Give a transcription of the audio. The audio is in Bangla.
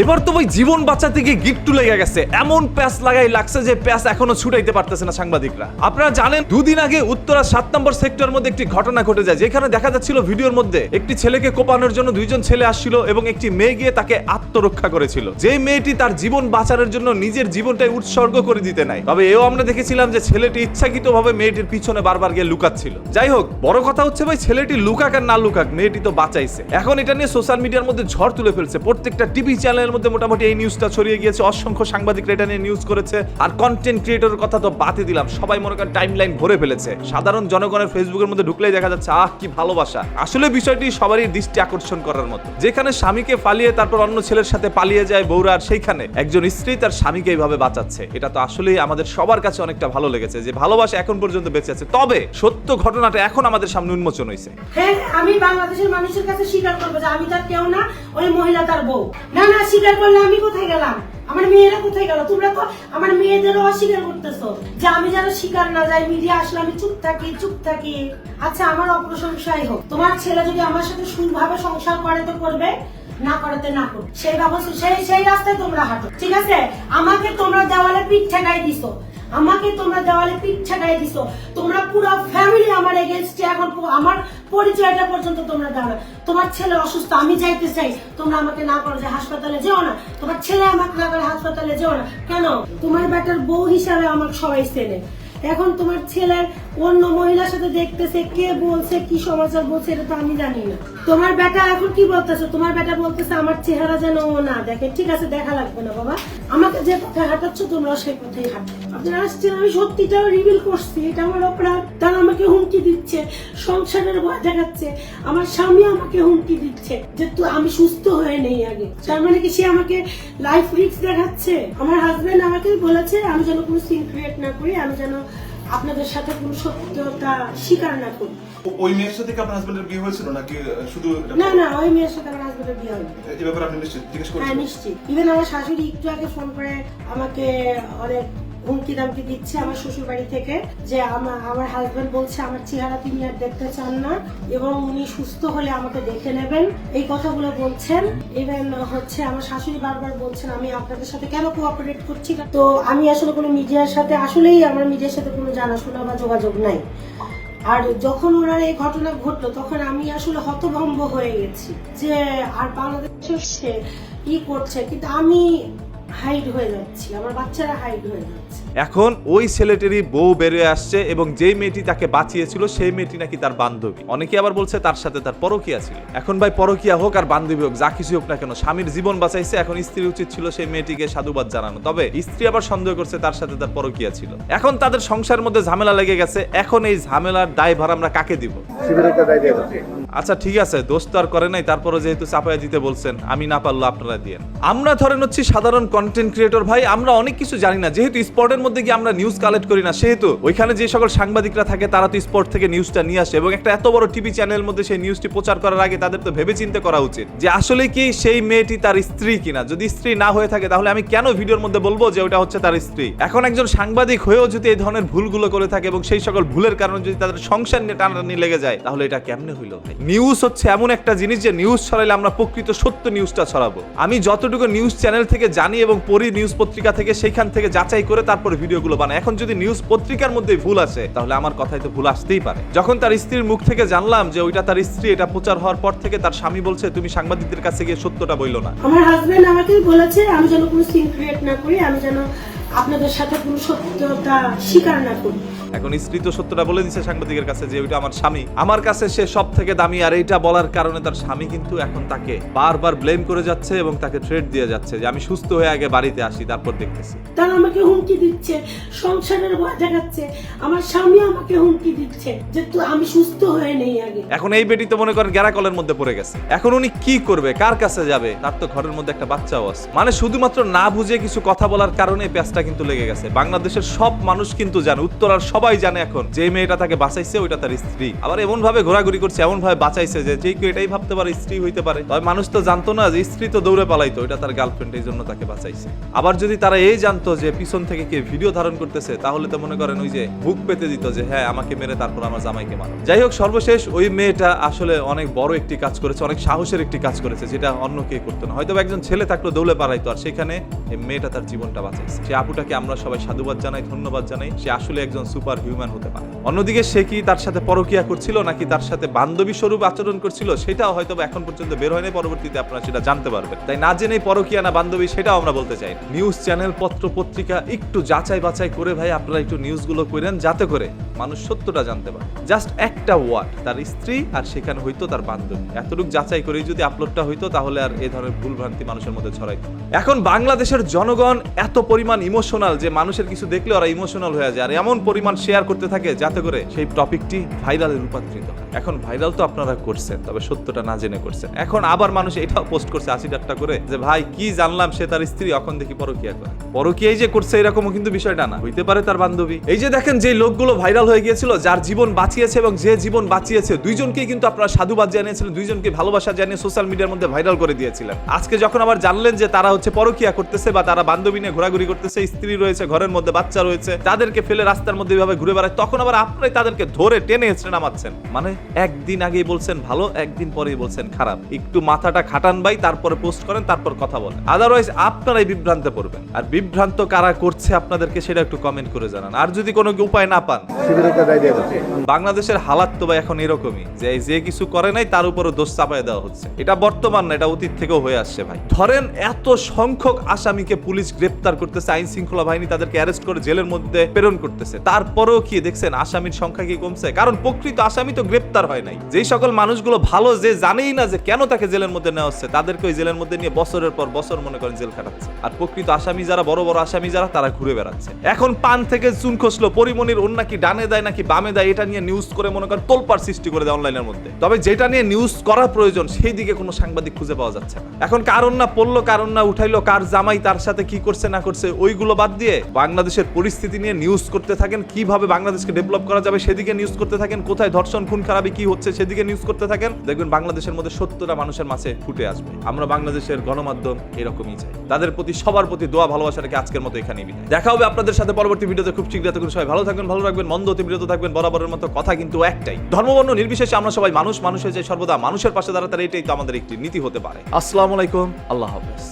এবার তো ভাই জীবন বাঁচাতে গিয়ে গিট্টু লেগে গেছে। এমন প্যাস লাগাই লাগছে যে প্যাস এখনও ছুটাইতে পারতেছে না সাংবাদিকরা। আপনারা জানেন, দুদিন আগে উত্তরা সাত নম্বর সেক্টর মধ্যে একটি ঘটনা ঘটে যায়, যেখানে দেখা যাচ্ছিল ভিডিওর মধ্যে একটি ছেলেকে কোপানোর জন্য দুইজন ছেলে আসছিল এবং একটি মেয়ে গিয়ে তাকে আত্মরক্ষা করেছিল। যে মেয়েটি তার জীবন বাঁচানোর জন্য নিজের জীবনটাই উৎসর্গ করে দিতে নাই। তবে এও আমরা দেখেছিলাম যে ছেলেটি ইচ্ছাকৃতভাবে মেয়েটির পিছনে বারবার গিয়ে লুকাচ্ছিল। যাই হোক, বড় কথা হচ্ছে ভাই, ছেলেটি লুকাক আর না লুকাক, মেয়েটি তো বাঁচাইছে। এখন এটা নিয়ে সোশ্যাল মিডিয়ার মধ্যে ঝড় তুলে ফেলছে। প্রত্যেকটা টিভি চ্যানেলের মধ্যে মোটামুটি এই নিউজটা ছড়িয়ে গিয়েছে। অসংখ্য সাংবাদিকরা এটা নিয়ে নিউজ করেছে। আর কন্টেন্ট ক্রিয়েটরের কথা তো বাতি দিলাম। সবাই মনে করেন টাইম লাইন ভরে ফেলেছে। সাধারণ জনগণের ফেসবুকের মধ্যে ঢুকলেই দেখা যাচ্ছে, আহ, কি ভালোবাসা। আসলে বিষয়টি সবারই দৃষ্টি আকর্ষণ করার মতো। যেখানে স্বামীকে পালিয়ে তারপর অন্য ছেলের সাথে পালিয়ে যায় বৌরা আর সেইখানে একজন স্ত্রী তার স্বামীকে এইভাবে বাঁচাচ্ছে। এটা তো আসলেই আমাদের সবার কাছে অনেকটা ভালো লেগেছে যে ভালোবাসা এখন পর্যন্ত বেঁচে আছে। তবে সত্য ঘটনাটা এখন আমাদের সামনে উন্মোচন হয়েছে হ্যাঁ আমি বাংলাদেশের মানুষের কাছে স্বীকার করব যে আমি তার কেউ না, ওই মহিলা তার বউ। না না স্বীকার করলে আমি কোথায় গেলাম? আমার মেয়েরা কোথায় গেল? তোমরা তো আমার মেয়েদেরও অস্বীকার করতেছো যে আমি যেন শিকার না যাই, মিডিয়া আসলে আমি চুপ থাকি চুপ থাকি। আচ্ছা আমার অপ্রশংসাই হোক। তোমার ছেলে যদি আমার সাথে সুরভাবে সংসার করে তো করবে, না করাতে না করবে সেই ব্যবস্থা সেই সেই রাস্তায় তোমরা হাঁটো। ঠিক আছে? আমাকে তোমরা দেওয়ালে পিঠ ঠেকাই দিছো। আমাকে তোমরা দেওয়ালে পিঠ ঠেকাই দিছো। তোমরা পুরো ফ্যামিলি আমার এগেনস্টে এখন আমার পরিচয়টা পর্যন্ত তোমরা দাও তোমার ছেলে অসুস্থ, আমি যাইতে চাই। তোমরা আমাকে না করো যে হাসপাতালে যেও না। তোমার ছেলে আমাকে না করে হাসপাতালে যেও না। কেন? তোমার বেটার বউ হিসাবে আমাকে সবাই চেনে। এখন তোমার ছেলের অন্য মহিলার সাথে দেখতেছে, কে বলছে, কি সমাচার বলছে, এটা তো আমি জানি না। তোমার বেটা এখন কি বলতেছে? তোমার বেটা বলতেছে, আমার চেহারা যেন ও না দেখে। ঠিক আছে, দেখা লাগবে না, বাবা। আমাকে যে পথে হাঁটাচ্ছ তোমরা সেই পথেই হাঁটো আপনারা আসছেন, আমি সত্যিটা রিভিল করছি। এটা আমার অপরাধ। তারা আমাকে হুমকি দিচ্ছে, সংসারের ভয় দেখাচ্ছে। আমার স্বামী আমাকে হুমকি দিচ্ছে যে তুই আমি সুস্থ হয়ে নেই আগে। তার মানে কি সে আমাকে লাইফ রিস্ক দেখাচ্ছে? আমার হাজবেন্ড আমাকে বলেছে, আমি যেন কোনো সিন ক্রিয়েট না করি, আমি যেন আপনাদের সাথে কোনো সত্যতা স্বীকার না করি। ওই মেয়ের সাথে কি আপনার হাজবেন্ডের বিয়ে হয়েছিল নাকি শুধু না না ওই মেয়ের সাথে আমার হাজবেন্ডের বিয়ে হয়নি। এই ব্যাপারে আপনি নিশ্চিত? জিজ্ঞেস হ্যাঁ নিশ্চিত। ইভেন আমার শাশুড়ি একটু আগে ফোন করে আমাকে অনেক হুমকি দামকি দিচ্ছে আমার শ্বশুর বাড়ি থেকে যে আমার আমার হাজবেন্ড বলছে, আমার চেহারা তিনি আর দেখতে চান না এবং উনি সুস্থ হলে আমাকে দেখে নেবেন। এই কথাগুলো বলছেন। ইভেন হচ্ছে আমার শাশুড়ি বারবার বলছেন, আমি আপনাদের সাথে কেন কোঅপারেট করছি না? তো আমি আসলে কোনো মিডিয়ার সাথে আসলেই আমার মিডিয়ার সাথে কোনো জানাশোনা বা যোগাযোগ নাই। আর যখন ওনার এই ঘটনা ঘটলো, তখন আমি আসলে হতভম্ব হয়ে গেছি যে আর বাংলাদেশে সে ই করছে। কিন্তু আমি হাইড হয়ে যাচ্ছি আমার বাচ্চারা হাইড হয়ে যাচ্ছে। এখন ওই ছেলেটিরই বউ বেরিয়ে আসছে এবং যেই মেয়েটি তাকে বাঁচিয়েছিল সেই মেয়েটি নাকি তার বান্ধবী। অনেকে আবার বলছে তার সাথে তার পরকিয়া ছিল। এখন ভাই পরকিয়া হোক আর বান্ধবী হোক যা কিছু হোক না কেন স্বামীর জীবন বাঁচাইছে এখন স্ত্রীর উচিত ছিল সেই মেয়েটিকে সাধুবাদ জানানো। তবে স্ত্রী আবার সন্দেহ করছে তার সাথে তার পরকিয়া ছিল। এখন তাদের সংসারের মধ্যে ঝামেলা লেগে গেছে এখন এই ঝামেলার দায়ভার আমরা কাকে দিব? আচ্ছা ঠিক আছে দোষ তো আর করে নাই তারপরে যেহেতু চাপায়া দিতে বলছেন আমি না পারল আপনারা দিয়েন আমরা ধরেন হচ্ছি সাধারণ কন্টেন্ট ক্রিয়েটর ভাই, আমরা অনেক কিছু জানি না। যেহেতু স্পটের মধ্যে গিয়ে আমরা নিউজ কালেক্ট করি না, সেহেতু ওইখানে যে সকল সাংবাদিকরা থাকে, তারা তো স্পট থেকে নিউজটা নিয়ে আসে এবং একটা এত বড় টিভি চ্যানেলের মধ্যে সেই নিউজটি প্রচার করার আগে তাদের তো ভেবে চিন্তে করা উচিত যে আসলে কি সেই মেয়েটি তার স্ত্রী কিনা। যদি স্ত্রী না হয়ে থাকে, তাহলে আমি কেন ভিডিওর মধ্যে বলব যে ওটা হচ্ছে তার স্ত্রী? এখন একজন সাংবাদিক হয়েও যদি এই ধরনের ভুলগুলো করে থাকে এবং সেই সকল ভুলের কারণে যদি তাদের সংসার নিয়ে টানাটানি লেগে যায়, তাহলে এটা কেমনে হইল ভাই? নিউজ হচ্ছে এমন একটা জিনিস যে নিউজ ছড়াইলে আমরা প্রকৃত সত্য নিউজটা ছড়াবো। আমি যতটুকু নিউজ চ্যানেল থেকে জানি এবং পড়ি নিউজ পত্রিকা থেকে সেইখান থেকে যাচাই করে তারপরে ভিডিওগুলো বানায়। এখন যদি নিউজ পত্রিকার মধ্যে ভুল আসে, তাহলে আমার কথায় তো ভুল আসতেই পারে। যখন তার স্ত্রীর মুখ থেকে জানলাম যে ওইটা তার স্ত্রী, এটা প্রচার হওয়ার পর থেকে তার স্বামী বলছে, তুমি সাংবাদিকদের কাছে গিয়ে সত্যটা বইলো না। আমার হাজবেন্ড আমাকে বলেছে, আমি যেন কোনো সিন ক্রিয়েট না করি, আমি যেন আপনাদের সাথে কোনো সত্যতা স্বীকার না করি। এখন স্ত্রী তো সত্যটা বলে দিছে সাংবাদিকের কাছে যে ওইটা আমার স্বামী। আমার কাছে সে সব থেকে দামি আর এইটা বলার কারণে তার স্বামী কিন্তু এখন তাকে বারবার ব্লেম করে যাচ্ছে এবং তাকে থ্রেট দিয়ে যাচ্ছে যে আমি সুস্থ হয়ে আগে বাড়িতে আসি তারপর দেখতেছি। তারা আমাকে হুমকি দিচ্ছে সংসারের ভয় দেখাচ্ছে আমার স্বামী আমাকে হুমকি দিচ্ছে যে তুই আমি সুস্থ হয়ে নেই আগে। এখন এই বেটি তো মনে করেন গ্যারাকলের মধ্যে পড়ে গেছে। এখন উনি কি করবে? কার কাছে যাবে? তার তো ঘরের মধ্যে একটা বাচ্চাও আছে। মানে শুধুমাত্র না বুঝে কিছু কথা বলার কারণে পেঁচটা কিন্তু লেগে গেছে। বাংলাদেশের সব মানুষ কিন্তু জানে উত্তরার সবাই জানে এখন, যে মেয়েটা তাকে বাঁচাইছে ওইটা তার স্ত্রী। আবার এমন ভাবে ঘোরাঘুরি করছে এমন ভাবে বাঁচাইছে যে কেউ এটাই ভাবতে পারে স্ত্রী হইতে পারে। তবে মানুষ তো জানতো না যে স্ত্রী তো দৌড়ে পালাইতো, ওইটা তার গার্লফ্রেন্ড এই জন্য তাকে বাঁচাইছে। আবার যদি তারা এই জানতো যে পিছন থেকে কে ভিডিও ধারণ করতেছে, তাহলে তো মনে করেন ওই যে বুক পেতে দিত যে হ্যাঁ আমাকে মেরে তারপর আমার জামাইকে মারো। যাই হোক, সর্বশেষ ওই মেয়েটা আসলে অনেক বড় একটি কাজ করেছে, অনেক সাহসের একটি কাজ করেছে, যেটা অন্য কে করতো না। হয়তো একজন ছেলে থাকল দৌলে পালাইতো, আর সেখানে মেয়েটা তার জীবনটা বাঁচাইছে। সে আপুটাকে আমরা সবাই সাধুবাদ জানাই, ধন্যবাদ জানাই। সে আসলে একজন সুপার হিউম্যান হতে পারে। অন্যদিকে সে কি তার সাথে পরকিয়া করছিল নাকি তার সাথে বান্ধবী স্বরূপ আচরণ করছিল, সেটাও হয়তো এখন পর্যন্ত বের হয়নি, পরবর্তীতে আপনারা সেটা জানতে পারবেন। তাই না জেনেই পরকিয়া না বান্ধবী, সেটাও আমরা বলতে চাই নিউজ চ্যানেল পত্র পত্রিকা একটু যাচাই বাছাই করে ভাই, আপনারা একটু নিউজগুলো করেন যাতে করে মানুষ সত্যটা জানতে পারে। জাস্ট একটা ওয়ার্ড তার স্ত্রী আর সেখানে হয়তো তার বান্ধবী। এতটুকু যাচাই করেই যদি আপলোডটা হইতো, তাহলে আর এই ধরনের ভুল ভ্রান্তি মানুষের মধ্যে ছড়াইতো এখন বাংলাদেশের জনগণ এত পরিমাণ ইমোশনাল যে মানুষের কিছু দেখলে ওরা ইমোশনাল হয়ে যায়। আর এমন পরিমাণ শেয়ার করতে থাকে যাতে করে সেই টপিকটি ভাইরালে রূপান্তরিত হয়। এখন ভাইরাল তো আপনারা করছেন, তবে সত্যটা না জেনে করছেন। এখন আবার মানুষ এটাও পোস্ট করছে আশি টাকা করে যে, ভাই, কি জানলাম সে তার স্ত্রী, এখন দেখি পরকিয়া করে। পরকিয়াই যে করছে এরকমও কিন্তু বিষয়টা না। হইতে পারে তার বান্ধবী। এই যে দেখেন যে লোকগুলো ভাইরাল হয়ে গিয়েছিল, যার জীবন বাঁচিয়েছে এবং যে জীবন বাঁচিয়েছে, দুইজনকেই কিন্তু আপনারা সাধুবাদ জানিয়েছিলেন, দুইজনকে ভালোবাসা জানিয়ে সোশ্যাল মিডিয়ার মধ্যে ভাইরাল করে দিয়েছিলেন। আজকে যখন আবার জানলেন যে তারা হচ্ছে পরকিয়া করতেছে বা তারা বান্ধবী নিয়ে ঘোরাঘুরি করতেছে, স্ত্রী রয়েছে, ঘরের মধ্যে বাচ্চা রয়েছে, তাদেরকে ফেলে রাস্তার মধ্যে এভাবে ঘুরে বেড়ায়, তখন আবার আপনারাই তাদেরকে ধরে টেনে হেঁচড়ে নামাচ্ছেন। মানে একদিন আগেই বলছেন ভালো, একদিন পরেই বলছেন খারাপ। একটু মাথাটা খাটান ভাই, তারপরে পোস্ট করেন, তারপর কথা বলেন। আদারওয়াইজ আপনারাই বিভ্রান্তে পড়বেন। আর বিভ্রান্ত কারা করছে আপনাদেরকে সেটা একটু কমেন্ট করে জানান। আর যদি কোনো উপায় না পান? বাংলাদেশের হালাত তো ভাই এখন এরকমই যে যে কিছু করে নাই তার উপরও দোষ চাপায় দেওয়া হচ্ছে। এটা বর্তমান না এটা অতীত থেকেও হয়ে আসছে ভাই। ধরেন এত সংখ্যক আসামিকে পুলিশ গ্রেপ্তার করতেছে আইন শৃঙ্খলা বাহিনী তাদেরকে অ্যারেস্ট করে জেলের মধ্যে প্রেরণ করতেছে। তারপরেও কি দেখছেন আসামির সংখ্যা কি কমছে? কারণ প্রকৃত আসামি তো গ্রেপ্তার হয় নাই। যেই সকল মানুষগুলো ভালো যে জানেই না যে কেন তাকে জেলের মধ্যে নেওয়া হচ্ছে তাদেরকে ওই জেলের মধ্যে নিয়ে বছরের পর বছর মনে করেন জেল খাটাচ্ছে। আর প্রকৃত আসামি যারা বড় বড় আসামি যারা, তারা ঘুরে বেড়াচ্ছে। এখন পান থেকে চুন খসলো পরিমণির ওর নাকি ডানে দেয়, নাকি বামে দেয়, এটা নিয়ে নিউজ করে মনে করেন তোলপার সৃষ্টি করে দেয় অনলাইনের মধ্যে। তবে যেটা নিয়ে নিউজ করা প্রয়োজন, সেই দিকে কোনো সাংবাদিক খুঁজে পাওয়া যাচ্ছে না। এখন কারণ না পড়ল, কারণ না উঠাইলো, কার জামাই তার সাথে কি করছে, না করছে, ওইগুলো বাদ দিয়ে বাংলাদেশের পরিস্থিতি নিয়ে নিউজ করতে থাকেন, কীভাবে বাংলাদেশকে ডেভেলপ করা যাবে সেদিকে নিউজ করতে থাকেন, কোথায় ধর্ষণ, খুন, খারাপি, কি হচ্ছে সেদিকে নিউজ করতে থাকেন, দেখবেন বাংলাদেশের মধ্যে সত্যটা মানুষের মাঝে ফুটে আসবে। আমরা বাংলাদেশের গণমাধ্যম এরকমই চাই। তাদের প্রতি সবার প্রতি দোয়া, ভালোবাসা রেখে আজকের মতো এখানেই বিদায়। দেখা হবে আপনাদের সাথে পরবর্তী ভিডিওতে। খুব শীঘ্র তখন সবাই ভালো থাকবেন, ভালো রাখবেন, মন্দ অতি বিরত থাকবেন, বরাবরের মতো কথা কিন্তু একটাই। ধর্মবর্ণ, নির্বিশেষে আমরা সবাই মানুষ মানুষের যে সর্বদা। মানুষের পাশে দাঁড়াতে এটাই তো আমাদের একটি নীতি হতে পারে। আসসালামু আলাইকুম, আল্লাহ হাফেজ।